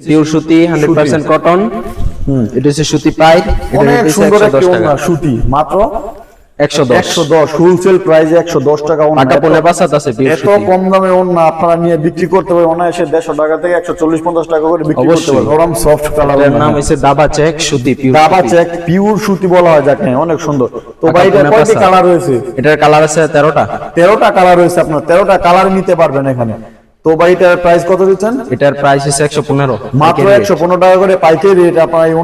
Pure সুতি hundred percent cotton এটা হচ্ছে সুতি পাইপ অনেক সুন্দর একটি ওড়না। সুতি মাত্র একশো দশ। একশো দশ হোলসেল প্রাইসে একশো দশ টাকা ওড়না। পাকা এত- পনেরো আছে এত কম দামে ওড়না আপনারা নিয়ে বিক্রি করতে পারেন অনায়াসে দেড়শো টাকা থেকে একশো চল্লিশ পঞ্চাশ টাকা করে বিক্রি করতে সফট কালার এটার নাম হচ্ছে দাবা চেক সুতি পিওর দাবা চেক পিওর সুতি বলা হয় যাকে অনেক সুন্দর। তো পাকা ভাই এটা কয়টি পাঁচ কালার রয়েছে? এটার কালার আছে তেরোটা। তেরোটা কালার রয়েছে আপনার তেরোটা কালার নিতে পারবেন এখানে। তো ভাই এটার প্রাইস কত দিচ্ছেন? এটার প্রাইস হচ্ছে একশো পনেরো। মাত্র একশো পনেরো টাকা করে পাইকারি রেট আপনারা এই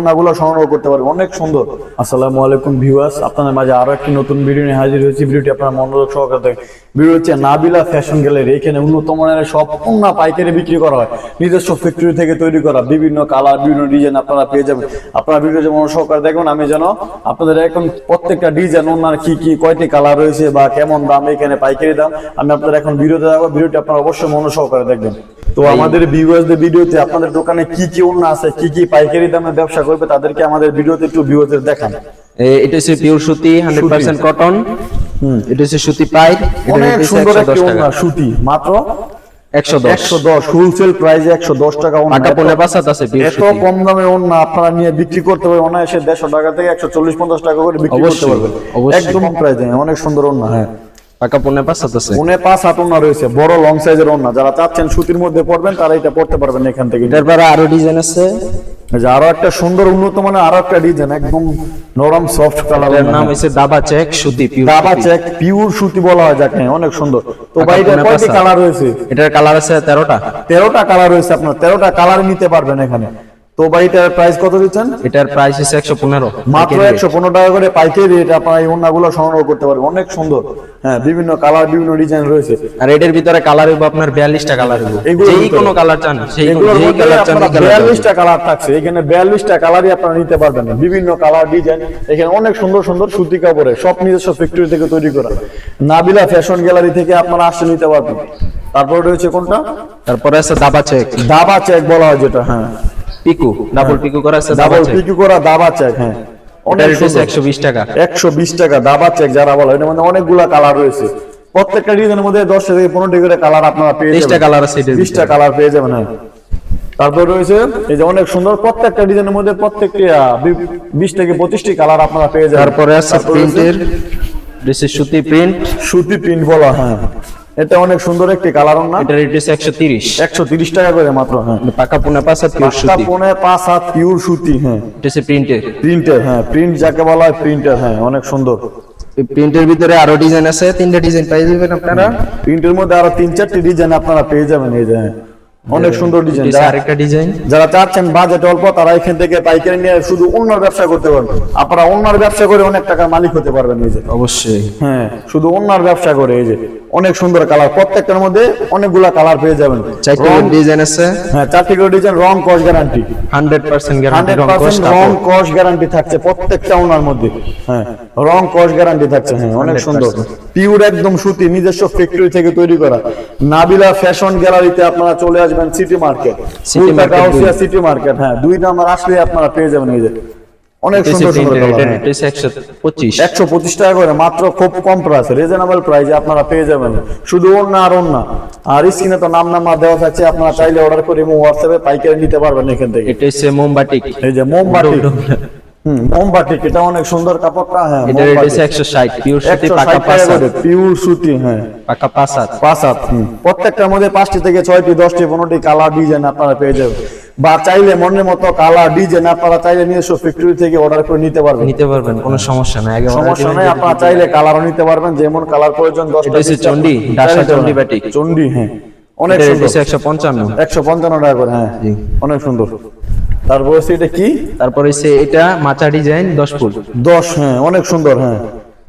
সংগ্রহ করতে পারবেন। অনেক সুন্দর। আসসালামু আলাইকুম ভিউয়ার্স আপনাদের মাঝে আরও একটি নতুন ভিডিও নিয়ে হাজির হয়েছি। ভিডিওটি আপনার মনোযোগ সহকারে দেখেন ভিডিও হচ্ছে নাবিলা ফ্যাশন গ্যালারি এখানে উন্নত মানের সব ওড়না পাইকারি বিক্রি করা হয়। নিজস্ব ফ্যাক্টরি থেকে তৈরি করা বিভিন্ন কালার বিভিন্ন ডিজাইন আপনারা পেয়ে যাবেন। আপনারা ভিডিও যে মনোযোগ সহকারে দেখবেন আমি যেন আপনাদের এখন প্রত্যেকটা ডিজাইন ওনার কি কি কয়টি কালার রয়েছে বা কেমন দাম এখানে পাইকারি দাম। আমি আপনাদের এখন ভিডিওতে দেখাবো। ভিডিওটি আপনারা অবশ্যই মনোযোগ সহকারে দেখবেন। তো আমাদের ভিউয়ার্সদের ভিডিওতে আপনাদের দোকানে কি কি ওড়না আছে কি কি পাইকারি দামে ব্যবসা করবে তাদেরকে আমাদের ভিডিওতে একটু ভিউয়ারদের দেখান। এটা হচ্ছে পিওর সুতি হান্ড্রেড পার্সেন্ট কটন এটা হচ্ছে সুতি পাইপ অনেক সুন্দর একশো ওড়না সুতি। মাত্র একশো দশ। একশো দশ হোলসেল প্রাইসে একশো দশ টাকা ওড়না। আছে এত কম দামে ওড়না আপনারা নিয়ে বিক্রি করতে পারেন অনায়াসে দেড়শো টাকা থেকে একশো চল্লিশ পঞ্চাশ টাকা করে বিক্রি করতে পারবেন। একদম প্রাইসে অনেক সুন্দর ওড়না। হ্যাঁ। পাকা পাঁচ হাত আছে। পাঁচ হাত ওড়না রয়েছে বড় লং সাইজের ওড়না। যারা চাচ্ছেন সুতির মধ্যে পড়বেন তারা এটা পড়তে পারবেন এখান থেকে। এটার পরে আরও ডিজাইন আছে। যে আরও একটা সুন্দর উন্নত মানের আরও একটা ডিজাইন একদম নরম সফট কালার এটার নাম হচ্ছে দাবা চেক সুতি পিওর দাবা চেক পিওর সুতি বলা হয় যাকে অনেক সুন্দর। তো ভাই এটা কয়টি কালার রয়েছে? এটার কালার আছে তেরোটা। তেরোটা কালার রয়েছে আপনার তেরোটা কালার নিতে পারবেন এখানে। তো ভাই এটার প্রাইস কত দিচ্ছেন? এটার প্রাইস হচ্ছে একশো পনেরো মাত্র একশো পনেরো টাকা করে পাইকারি রেট আপনারা এই সংগ্রহ করতে পারবেন। অনেক সুন্দর। হ্যাঁ বিভিন্ন কালার বিভিন্ন ডিজাইন রয়েছে। আর এটার ভিতরে কালার হইব আপনার বিয়াল্লিশটা কালার হইব। যেই কোনো কালার চান সেই কালার চান বিয়াল্লিশটা কালার থাকছে। এখানে বিয়াল্লিশটা কালারই আপনারা নিতে পারবেন বিভিন্ন কালার ডিজাইন এখানে অনেক সুন্দর সুন্দর সুতি কাপড়ে সব নিজস্ব ফ্যাক্টরি থেকে তৈরি করা। নাবিলা ফ্যাশন গ্যালারি থেকে আপনারা আসতে নিতে পারবেন। তারপর রয়েছে কোনটা? তারপরে আছে দাবা চেক দাবা চেক বলা হয় যেটা হ্যাঁ। পিকু ডাবল পিকু করা আছে ডাবল পিকু করা দাবা চেক হ্যাঁ। অনেক সুন্দর। একশো বিশ টাকা। একশো বিশ টাকা দাবা চেক যারা বলা হয় এটার মধ্যে অনেকগুলা কালার রয়েছে। প্রত্যেকটা ডিজাইনের মধ্যে দশটা থেকে পনেরোটি করে কালার আপনারা পেয়ে যাবেন। কালার আছে এটার বিশটা ভিতরে। কালার পেয়ে যাবেন হ্যাঁ। তারপর রয়েছে এই যে অনেক সুন্দর প্রত্যেকটা ডিজাইনের মধ্যে প্রত্যেকটি আহ, বি- বিশ থেকে পঁচিশটি কালার আপনারা পেয়ে যাবেন। তারপরে আছে প্রিন্টের সুতি প্রিন্ট সুতি প্রিন্ট বলা হ্যাঁ। এটা অনেক সুন্দর একটি কালার না? এটার রেট হচ্ছে একশো তিরিশ। একশো তিরিশ টাকা করে মাত্র হ্যাঁ। পাকা পুনে পাঁচ হাত পিওর সুতি। পনে পাঁচ হাত পিওর সুতি হ্যাঁ। এটা হচ্ছে প্রিন্টের প্রিন্টের হ্যাঁ প্রিন্ট যাকে বলা হয় প্রিন্টার হ্যাঁ অনেক সুন্দর। প্রিন্টের ভিতরে আরও ডিজাইন আছে তিনটা ডিজাইন পাই যাবেন আপনারা। প্রিন্টের মধ্যে আরও তিন চারটি ডিজাইন আপনারা পেয়ে যাবেন এই যে হ্যাঁ। অনেক সুন্দর ডিজাইন এটা আরেকটা ডিজাইন যারা চাচ্ছেন বাজেট অল্প তারা এখান থেকে পাইকারি নিয়ে শুধু অন্যর ব্যবসা করতে পারবেন। আপনারা অন্যর ব্যবসা করে অনেক টাকার মালিক হতে পারবেন এই যে। অবশ্যই। হ্যাঁ শুধু অন্যর ব্যবসা করে এই যে। অনেক সুন্দর কালার। প্রত্যেকটার মধ্যে অনেকগুলা কালার পেয়ে যাবেন। চারটে ডিজাইন আছে। হ্যাঁ চারটি করে ডিজাইন রং কস গ্যারান্টি হান্ড্রেড পার্সেন্ট গ্যারান্টি রং পার্সেন্ট কষ্ট রং কস গ্যারান্টি থাকছে প্রত্যেকটা ওনার মধ্যে। হ্যাঁ রং কস গ্যারান্টি থাকছে। হ্যাঁ অনেক সুন্দর। পিওর একদম সুতি নিজস্ব ফ্যাক্টরি থেকে তৈরি করা। নাবিলা ফ্যাশন গ্যালারিতে আপনারা চলে আসবেন সিটি মার্কেট সিটি মার্কেট হ্যাঁ দুই নাম্বার আসলে আপনারা পেয়ে যাবেন এই যে অনেক সুন্দর একশো পঁচিশ। টাকা করে মাত্র খুব কম প্রাইস রিজনেবল প্রাইসে আপনারা পেয়ে যাবেন। শুধু ওন্না আর ওন্না আর স্ক্রিনে তো নাম নাম্বার দেওয়া থাকছে আপনারা চাইলে অর্ডার করে হোয়াটসঅ্যাপে পাইকারি নিতে পারবেন এখান থেকে। এটা হচ্ছে মোমবাটিক এই যে মোমবাতি। হুম এটা অনেক সুন্দর কাপড়টা হ্যাঁ এটা রেট পিওর সুতি পাকা পিওর হ্যাঁ। পাকা পাঁচ প্রত্যেকটার মধ্যে পাঁচটি থেকে ছয়টি দশটি পনেরোটি কালার ডিজাইন আপনারা পেয়ে যাবেন। বা চাইলে মনের মতো কালার ডিজাইন আপনারা চাইলে নিজস্ব ফ্যাক্টরি থেকে অর্ডার করে নিতে পারবেন। নিতে পারবেন কোনো সমস্যা নাই সমস্যা নেই আপনারা চাইলে কালারও নিতে পারবেন যেমন কালার প্রয়োজন দশটা ডাসা নিতে চণ্ডী পারবেন। হ্যাঁ। অনেক সুন্দর। হচ্ছে একশো পঞ্চান্ন। একশো পঞ্চান্ন টাকা করে হ্যাঁ। অনেক সুন্দর। তারপর এটা কি? তারপরে এটা মাচা ডিজাইন দশ ফুল দশ হ্যাঁ অনেক সুন্দর হ্যাঁ।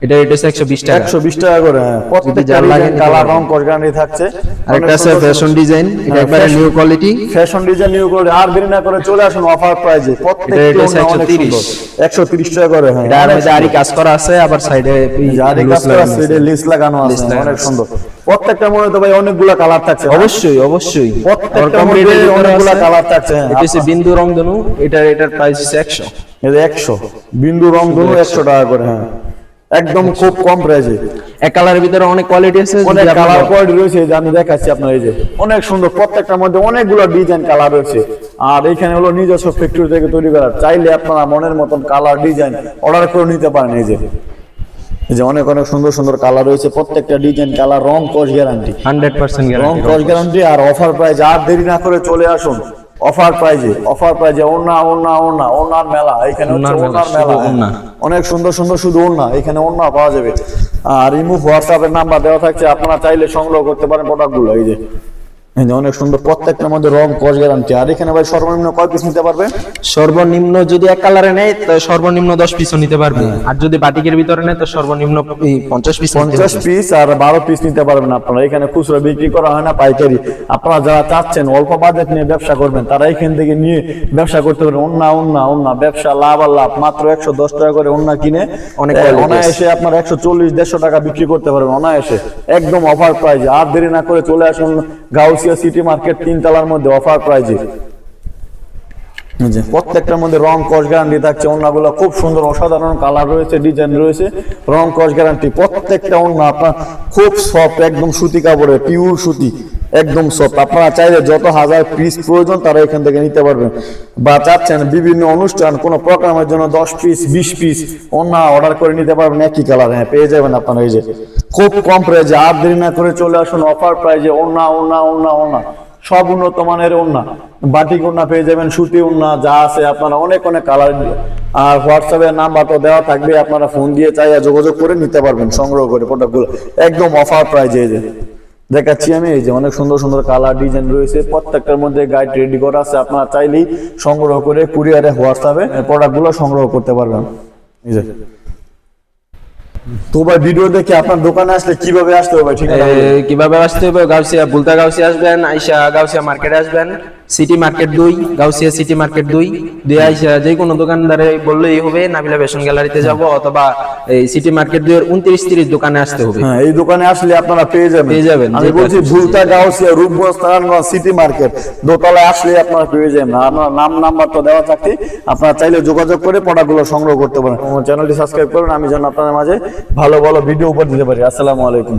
এটা রেট হচ্ছে একশো বিশ টাকা। একশো বিশ টাকা করে হ্যাঁ। প্রত্যেকটা লাগে কালার রং কস গ্যারান্টি থাকছে। আরেকটা আছে ফ্যাশন ডিজাইন এটা হ্যাঁ, একবারে new quality fashion design new করে আর দেরি না করে চলে আসুন অফার প্রাইজে এটা প্রত্যেকটি rate হচ্ছে ওড়না অনেক 130 সুন্দর। একশো তিরিশ টাকা করে হ্যাঁ। এটা আর মধ্যে কাজ করা আছে আবার সাইডে যাদের কাছ থেকে আসছে, এটা লিস্ট লাগানো আছে অনেক সুন্দর। প্রত্যেকটা মনে তো ভাই অনেকগুলা কালার থাকছে অবশ্যই অবশ্যই। প্রত্যেকটা মধ্যে অনেকগুলা কালার থাকছে হ্যাঁ। এটা হচ্ছে বিন্দু রংধনু এটার এটার প্রাইস হচ্ছে একশো। এই যে একশো। বিন্দু রং ধনু একশো টাকা করে হ্যাঁ। একদম খুব কম প্রাইসে। এক কালারের ভিতরে অনেক কোয়ালিটি আছে অনেক কালার কোয়ালিটি রয়েছে যে আমি দেখাচ্ছি আপনার এই যে। অনেক সুন্দর প্রত্যেকটার মধ্যে অনেকগুলো ডিজাইন কালার রয়েছে। আর এখানে হলো নিজস্ব ফ্যাক্টরি থেকে তৈরি করা। চাইলে আপনারা মনের মতন কালার ডিজাইন অর্ডার করে নিতে পারেন এই যে। এই যে অনেক অনেক সুন্দর সুন্দর কালার রয়েছে। প্রত্যেকটা ডিজাইন কালার রং কস গ্যারান্টি 100% রং গ্যারান্টি কস গ্যারান্টি আর অফার প্রাইস আর দেরি না করে চলে আসুন। অফার প্রাইজে অফার প্রাইজে ওনা ওনা ওনা ওনার মেলা এখানে ওনার মেলা, অনেক সুন্দর সুন্দর শুধু ওনা এখানে ওনা পাওয়া যাবে। আর ইমু হোয়াটসঅ্যাপের নাম্বার দেওয়া থাকছে আপনারা চাইলে সংগ্রহ করতে পারেন প্রোডাক্টগুলো এই যে। অনেক সুন্দর প্রত্যেকটার মধ্যে রং কস গ্যারান্টি আর এখানে ভাই সর্বনিম্ন কয় পিস নিতে পারবে? সর্বনিম্ন যদি এক কালারে নেয় তো সর্বনিম্ন 10 পিসও নিতে পারবে। আর যদি বাটিকের ভিতরে নেয় তো সর্বনিম্ন 50 পিস পঞ্চাশ পিস আর বারো পিস নিতে পারবেন আপনারা। এখানে খুচরা বিক্রি করা হয় না পাইকারি। আপনারা যারা চাচ্ছেন অল্প বাজেট নিয়ে ব্যবসা করবেন তারা এখান থেকে নিয়ে ব্যবসা করতে পারেন অন্য অন্য অন্য ব্যবসা লাভ আর লাভ। মাত্র একশো দশ টাকা করে অন্য কিনে অনেক অনায়াসে আপনার একশো চল্লিশ দেড়শো টাকা বিক্রি করতে পারবেন অনায়াসে। একদম অফার প্রাইজে আর দেরি না করে চলে আসুন সিটি মার্কেট তিনতলার মধ্যে অফার প্রাইজে প্রত্যেকটার মধ্যে রং কস গ্যারান্টি থাকছে ওনাগুলো খুব সুন্দর, অসাধারণ কালার রয়েছে ডিজাইন রয়েছে। রং কস গ্যারান্টি প্রত্যেকটা ওনা আপনার খুব সফট একদম সুতি কাপড়ে পিওর সুতি, একদম সফট আপনারা চাইলে যত হাজার পিস প্রয়োজন, তারা এখান থেকে নিতে পারবেন। বা চাচ্ছেন বিভিন্ন অনুষ্ঠান, কোনো প্রোগ্রামের জন্য দশ পিস বিশ পিস ওনা অর্ডার করে নিতে পারবেন, একই কালার হ্যাঁ পেয়ে যাবেন আপনারা এই যে। খুব কম প্রাইজে আর দেরি না করে চলে আসুন অফার প্রাইজে ওনা ওনা ওনা ওনা সব উন্নত মানের ওন্না বাটিক ওন্না পেয়ে যাবেন, সুতি ওন্না যা আছে আপনারা অনেক অনেক কালার আর হোয়াটসঅ্যাপের নাম্বার তো দেওয়া থাকবে, আপনারা ফোন দিয়ে চাইয়া যোগাযোগ করে নিতে পারবেন সংগ্রহ করে প্রোডাক্টগুলো একদম অফার প্রাইজে দেখাচ্ছি আমি, এই যে অনেক সুন্দর সুন্দর কালার ডিজাইন রয়েছে। প্রত্যেকটার মধ্যে গাইড রেডি করা আছে, আপনারা চাইলেই সংগ্রহ করে কুরিয়ারে হোয়াটসঅ্যাপে প্রোডাক্টগুলো সংগ্রহ করতে পারবেন। এই যে। তো ভাই ভিডিও দেখে আপনার দোকানে আসলে কীভাবে আসতে হবে, ঠিক কীভাবে আসতে হবে? গাউসিয়া, বুলতা গাউসিয়া আসবেন, আইসা গাউসিয়া মার্কেটে আসবেন। সিটি মার্কেট দুই গাউসিয়া সিটি মার্কেট দুই। দুই আইসা যে কোনো দোকানদারে বললেই হবে নাবিলা ফ্যাশন গ্যালারিতে যাব অথবা এই সিটি মার্কেট দুই এর উনত্রিশ তিরিশ দোকানে আসতে হবে। হ্যাঁ এই দোকানে আসলে আপনারা পেয়ে যাবেন। পেয়ে যাবেন। আমি বলছি ভুলতা গাউসিয়া রূপগঞ্জ নারায়ণগঞ্জ সিটি মার্কেট দোতলায় আসলে আপনারা পেয়ে যাবেন। আপনার নাম নাম্বার তো দেওয়া থাকতে আপনারা চাইলে যোগাযোগ করে প্রোডাক্টগুলো সংগ্রহ করতে পারেন। চ্যানেলটি সাবস্ক্রাইব করুন আমি যেন আপনাদের মাঝে ভালো ভালো ভিডিও উপর দিতে পারি। আসসালামু আলাইকুম।